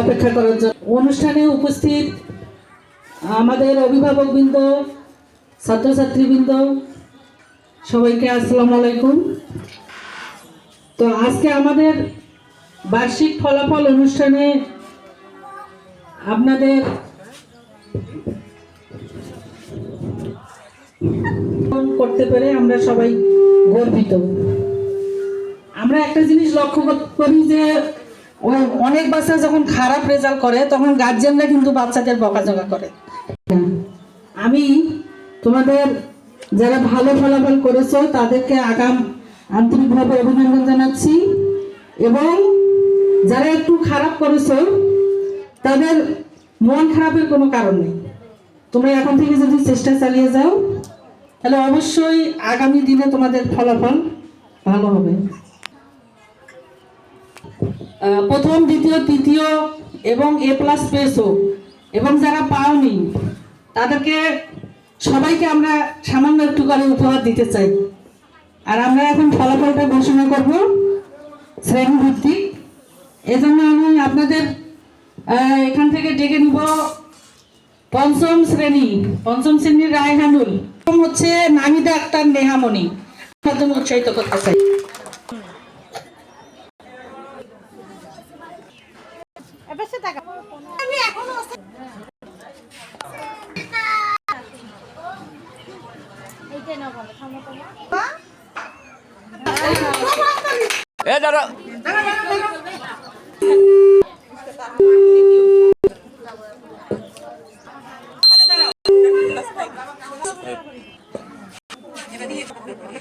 অপেক্ষা করার জন্য। অনুষ্ঠানে উপস্থিত আমাদের অভিভাবকবৃন্দ, ছাত্রছাত্রীবৃন্দ, সবাইকে আসসালামু আলাইকুম। তো আজকে আমাদের বার্ষিক ফলাফল অনুষ্ঠানে আপনাদের করতে পেরে আমরা সবাই গর্বিত। আমরা একটা জিনিস লক্ষ্য কর- যে, ওই অনেক বাচ্চা যখন খারাপ রেজাল্ট করে, তখন গার্জেনরা কিন্তু বাচ্চাদের বকাঝকা করে। আমি তোমাদের যারা ভালো ফলাফল করেছ, তাদেরকে আগাম আন্তরিকভাবে অভিনন্দন জানাচ্ছি এবং যারা একটু খারাপ করেছ, তাদের মন খারাপের কোনো কারণ নেই। তোমরা এখন থেকে যদি চেষ্টা চালিয়ে যাও, তাহলে অবশ্যই আগামী দিনে তোমাদের ফলাফল ভালো হবে। প্রথম, দ্বিতীয়, তৃতীয় এবং এ প্লাস পেয়েছ এবং যারা পাওনি, তাদেরকে সবাইকে আমরা সামান্য একটু করে উপহার দিতে চাই। আর আমরা এখন ফলাফলটা ঘোষণা করব শ্রেণি ভিত্তিক এজন্য আমি আপনাদের এখান থেকে ডেকে নিব পঞ্চম শ্রেণি পঞ্চম শ্রেণির রায়হানুল। প্রথম হচ্ছে নামিদা আক্তার নেহামণি মাধ্যমে উৎসাহিত করতে চাই। এ দাঁড়া